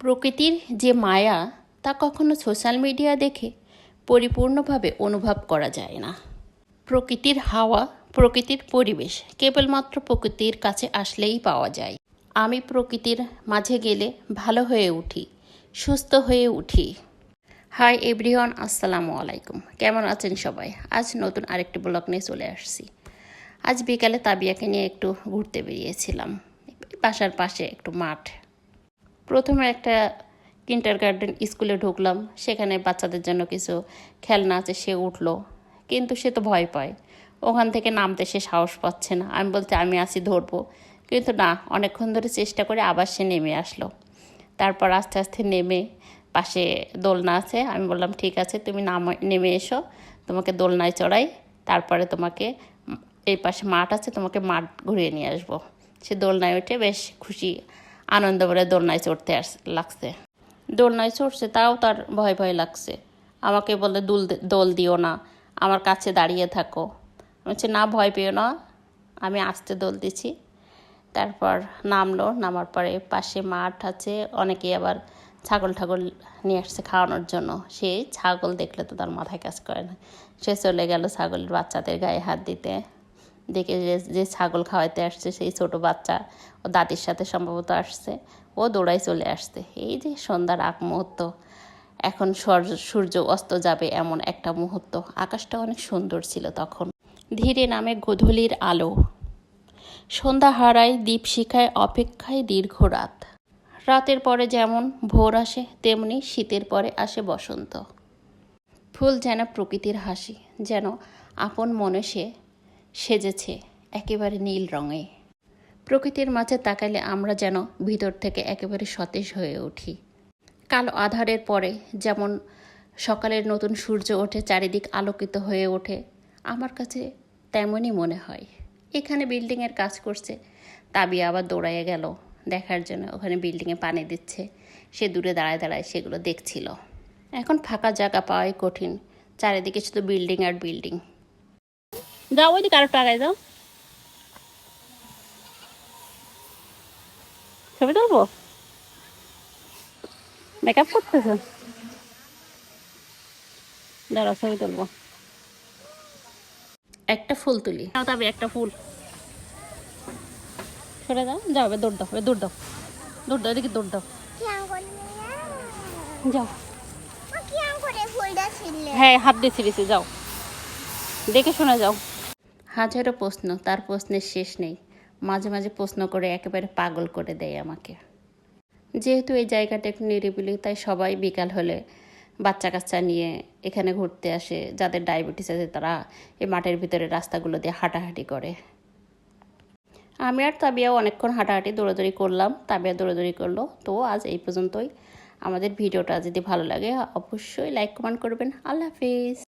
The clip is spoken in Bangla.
প্রকৃতির যে মায়া, তা কখনো সোশ্যাল মিডিয়া দেখে পরিপূর্ণভাবে অনুভব করা যায় না। প্রকৃতির হাওয়া, প্রকৃতির পরিবেশ কেবলমাত্র প্রকৃতির কাছে আসলেই পাওয়া যায়। আমি প্রকৃতির মাঝে গেলে ভালো হয়ে উঠি, সুস্থ হয়ে উঠি। হাই এভরিওয়ান, আসসালামু আলাইকুম। কেমন আছেন সবাই? আজ নতুন আরেকটি ব্লগ নিয়ে চলে আসছি। আজ বিকালে তাবিয়াকে নিয়ে একটু ঘুরতে বেরিয়েছিলাম। বাসার পাশে একটু মাঠ। প্রথমে একটা কিন্টার গার্ডেন স্কুলে ঢুকলাম, সেখানে বাচ্চাদের জন্য কিছু খেলনা আছে, সে উঠল। কিন্তু সে তো ভয় পায়। ওখান থেকে নামতে সে সাহস পাচ্ছে না। আমি বলতে আমি আসি ধরবো। কিন্তু না, অনেকক্ষণ ধরে চেষ্টা করে আবার সে নেমে আসলো। তারপর আস্তে আস্তে নেমে পাশে দোলনা আছে। আমি বললাম, ঠিক আছে, তুমি নাম, নেমে এসো। তোমাকে দোলনায় চড়াই। তারপরে তোমাকে এই পাশে মাঠ আছে, তোমাকে মাঠ ঘুরিয়ে নিয়ে আসব। সে দোলনায় উঠে বেশ খুশি আনন্দ করে দোলনায় চড়তে আস লাগছে। দোলনায় চড়ছে, তাও তার ভয় ভয় লাগছে। আমাকে বলে, দুল দোল দিও না, আমার কাছে দাঁড়িয়ে থাকো। বলছি, না, ভয় পেও না, আমি আসতে দোল দিছি। তারপর নামলো, নামার পরে পাশে মাঠ আছে অনেকে আবার ছাগল ঠাগল নিয়ে আসছে খাওয়ানোর জন্য। সে ছাগল দেখলে তো তার মাথায় কাজ করে না। সে চলে গেল ছাগলের বাচ্চাদের গায়ে হাত দিতে। দেখে যে যে ছাগল খাওয়াইতে আসছে, সেই ছোট বাচ্চা ও দাদির সাথে সম্ভবত আসছে। ও দৌড়াই চলে আসছে। এই যে সন্ধ্যার আগ মুহূর্ত। এখন সূর্য- অস্ত যাবে এমন একটা মুহূর্ত। আকাশটা অনেক সুন্দর ছিল তখন। ধীরে নামে গোধূলির আলো। সন্ধ্যা হারায় দীপশিখায় অপেক্ষায় দীর্ঘ রাত। রাতের পরে যেমন ভোর আসে, তেমনি শীতের পরে আসে বসন্ত। ফুল যেন প্রকৃতির হাসি, যেন আপন মনে সে সেজেছে একেবারে নীল রঙে। প্রকৃতির মাঝে তাকালে আমরা যেন ভিতর থেকে একেবারে সতেজ হয়ে উঠি। কালো আধারের পরে যেমন সকালের নতুন সূর্য ওঠে, চারিদিক আলোকিত হয়ে ওঠে, আমার কাছে তেমনই মনে হয়। এখানে বিল্ডিংয়ের কাজ করছে, তাবি আবার দৌড়াইয়ে গেল। দেখার জন্য ওখানে বিল্ডিংয়ে পানি দিচ্ছে। সে দূরে দাঁড়ায় দাঁড়ায় সেগুলো দেখছিল। এখন ফাঁকা জায়গা পাওয়াই কঠিন। চারিদিকে শুধু বিল্ডিং আর বিল্ডিং। যাও ওই দিকে আরও টাকায় যাও। ছবি তুলবো? মেকআপ করতেছ? দাঁড়াও ছবি তুলবো। একটা ফুল তুলি। তবে একটা ফুল। সরে দাও যাও এবার দৌড় দাও এবার দৌড় দাও। দৌড় দাও এদিকে দৌড় দাও। যাও। হ্যাঁ হাত দিয়ে ছিঁড়েছি যাও। দেখে শোনা যাও। হাজারো প্রশ্ন, তার প্রশ্নের শেষ নেই। মাঝে মাঝে প্রশ্ন করে একেবারে পাগল করে দেয় আমাকে। যেহেতু এই জায়গাটা একটু নিরিবিলি, তাই সবাই বিকাল হলে বাচ্চা কাচ্চা নিয়ে এখানে ঘুরতে আসে, যাদের ডায়াবেটিস আছে তারা এই মাঠের ভিতরে রাস্তাগুলো দিয়ে হাঁটাহাঁটি করে। আমি আর তাবিয়াও অনেকক্ষণ হাঁটাহাঁটি দৌড়াদৌড়ি করলাম, তাবিয়া দৌড়াদৌড়ি করল। তো আজ এই পর্যন্তই। আমাদের ভিডিওটা যদি ভালো লাগে, অবশ্যই লাইক কমেন্ট করবেন। আল্লাহ হাফিজ।